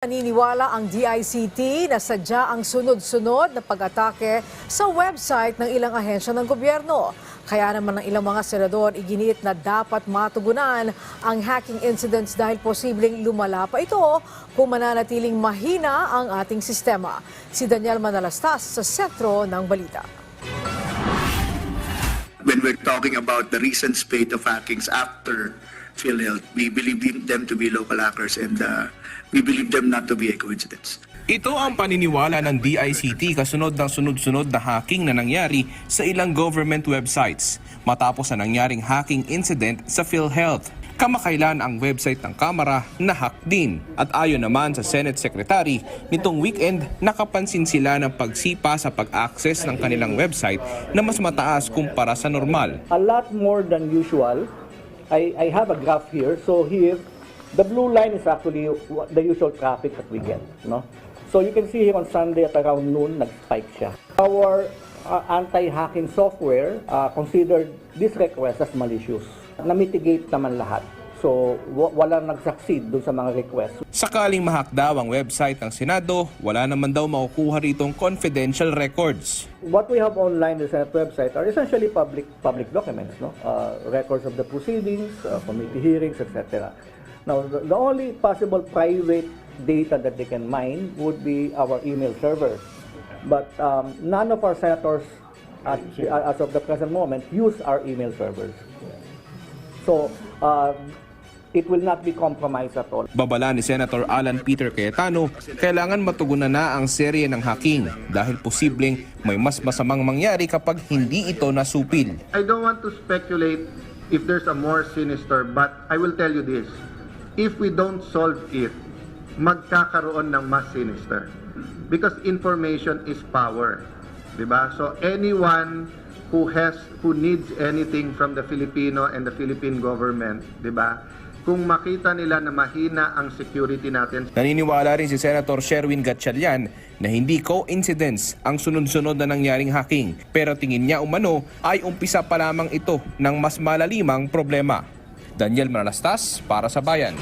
Naniniwala ang DICT na sadya ang sunod-sunod na pag-atake sa website ng ilang ahensya ng gobyerno. Kaya naman ng ilang mga senador iginiit na dapat matugunan ang hacking incidents dahil posibleng lumala pa ito kung mananatiling mahina ang ating sistema. Si Daniel Manalastas sa sentro ng balita. when we're talking about the recent spate of hackings after PhilHealth, we believe them to be local hackers and uh, we believe them not to be a coincidence. Ito ang paniniwala ng DICT kasunod ng sunod-sunod na hacking na nangyari sa ilang government websites matapos na nangyaring hacking incident sa PhilHealth. Kamakailan ang website ng Kamara na hack din. At ayon naman sa Senate Secretary, nitong weekend nakapansin sila ng pagsipa sa pag-access ng kanilang website na mas mataas kumpara sa normal. a lot more than usual. I, I have a graph here. So here, the blue line is actually the usual traffic that we get. No? So you can see here on Sunday at around noon, nag-spike siya. Our uh, anti-hacking software uh, considered this request as malicious. Na-mitigate naman lahat. So wa- walang nag-succeed dun sa mga requests. Sakaling mahak daw ang website ng Senado, wala naman daw makukuha ritong confidential records. What we have online in the Senate website are essentially public public documents, no? Uh, records of the proceedings, uh, committee hearings, etc. Now, the, the only possible private data that they can mine would be our email servers. But um, none of our senators, at, as of the present moment, use our email servers. So, uh, it will not be compromised at all. Babala ni Senator Alan Peter Cayetano, kailangan matugunan na ang serye ng hacking dahil posibleng may mas masamang mangyari kapag hindi ito nasupil. I don't want to speculate if there's a more sinister, but I will tell you this. If we don't solve it, magkakaroon ng mas sinister. Because information is power. 'Di ba? So anyone who has who needs anything from the Filipino and the Philippine government, 'di ba? Kung makita nila na mahina ang security natin, Naniniwala rin si Senator Sherwin Gatchalian na hindi coincidence ang sunod-sunod na nangyaring hacking pero tingin niya umano ay umpisa pa lamang ito ng mas malalimang problema. Daniel Manalastas para sa Bayan.